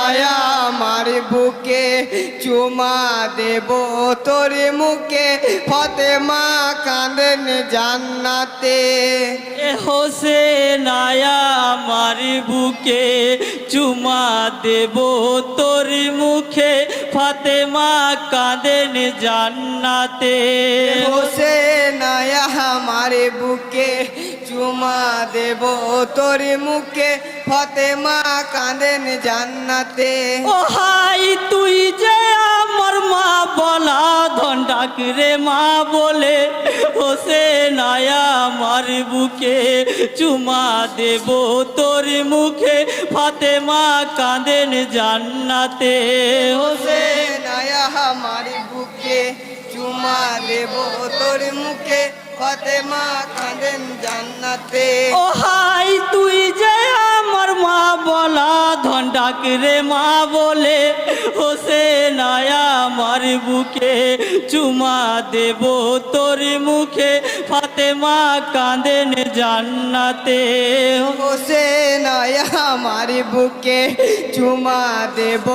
নায়া আমার বুকে চুমা দেব তোর মুখে। ফতে মা কাঁদেন জান্নাতে। হোসে নায়া আমার বুকে চুমা দেব তোর মুখে। ফাতেমা কাঁদেন জান্নাতে। হোসেন আমার বুকে চুমা দেব তোর মুখে। ফতেমা কাঁদেন জান্নাতে। ও হাই তুই যে ধন মা বলে হোসেন নায়া আমার বুকে চুমা দেব তোর মুখে ফাতেমা কাঁদেন জান্নাতে। হোসেন নায়া আমার বুকে চুমা দেব তোর মুখে ফতেমা কাঁদেন জান্নাতে। ও হাই তুই যে মা বলা ধন ডাক রে মা বলে হোসেন আয়া আমার বুকে চুমা দেব তোর মুখে ফাতেমা কাঁদেন জান্নাতে। হোসেন আয়া আমার বুকে চুমা দেব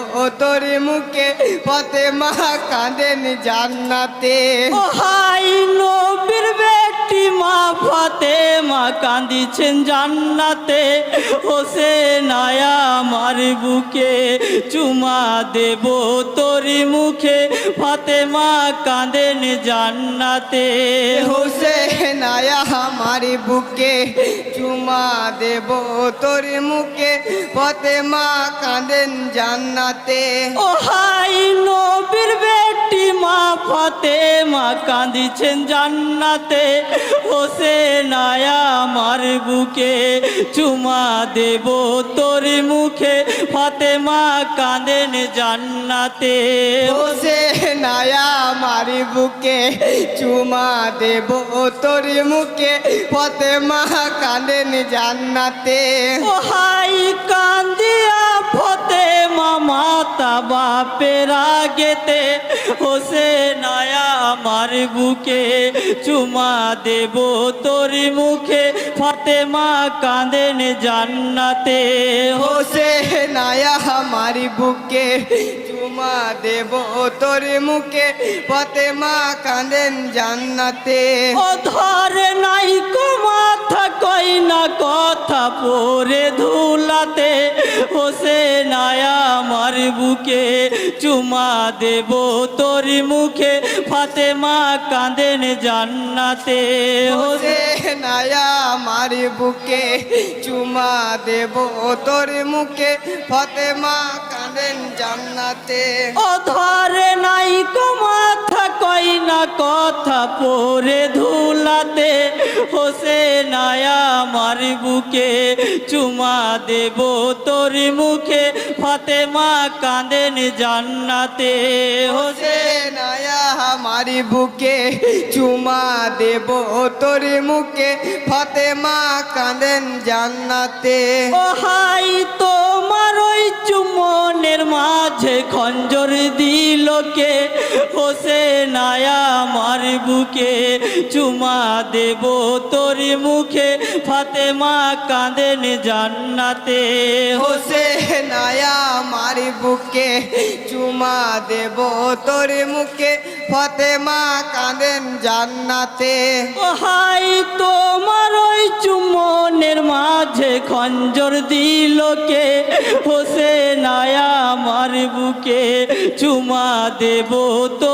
তোর মুখে ফতেমা কাঁদেন জান্নাতে। ও হাই নবীর বেটি মা ফাতেমা কান্দিছেন জান্নাতে। হোসেন আয়া আমার বুকে চুমা দেব তোর মুখে। ফাতেমা কাঁদেন জান্নাতে। হোসেন আয়া আমার বুকে চুমা দেব তোর মুখে। ফতেমা কাঁদেন জান্নাতে। ও হাই মা ফাতেমা কাঁদিছেন জান্নাতে। হোসেন আয়া আমার বুকে চুমা দেব তোর মুখে। ফাতেমা কাঁদেন জান্নাতে। হোসেন আয়া আমার বুকে চুমা দেব তোর মুখে। ফতেমা কাঁদেন জান্নাতে। ও হাই কান্দিয়া ফতে মাতা বাপের আগেতে হোসেন আয়া আমার বুকে চুমা দেব তোর মুখে। ফাতেমা কাঁদেন জান্নাতে। হোসেন আয়া আমার বুকে চুমা দেব তোর মুখে। ফতেমা কাঁদেন জান্নাতে। ও ধরে নাই মাথা কই না কথা পরে ধুলাতে। হোসেন আয়া আমার বুকে চুমা দেব তোর মুখে ফাতেমা কাঁদেন জান্নাতে। হোসে নায়া আমার বুকে চুমা দেব তোর মুখে ফতেমা কাঁদেন জান্নাতে। ও ধরে নাই কো কথা পরে ধুলাতে হোসেন আয়া আমার বুকে। চুমা দেব তোর মুখে ফাতেমা কাঁদেন জান্নাতে। হোসেন হোসেন আয়া আমার বুকে চুমা দেব তোর মুখে ফতেমা কাঁদেন জান্নাতে। ও হাই তোমার ওই চুমনের মাঝে খঞ্জর দিল কে? হোসেন আয়া আমার বুকে চুমা দেব তোর মুখে। ফাতেমা কাঁদেন জান্নাতে। হোসেন আয়া আমার বুকে চুমা দেব তোর মুখে। ফতেমা কাঁদেন জান্নাতে। হাই তোমার ওই চুমনের মাঝে খঞ্জর দিল কে? হোসেন আয়া আমার বুকে চুমা দেব তোর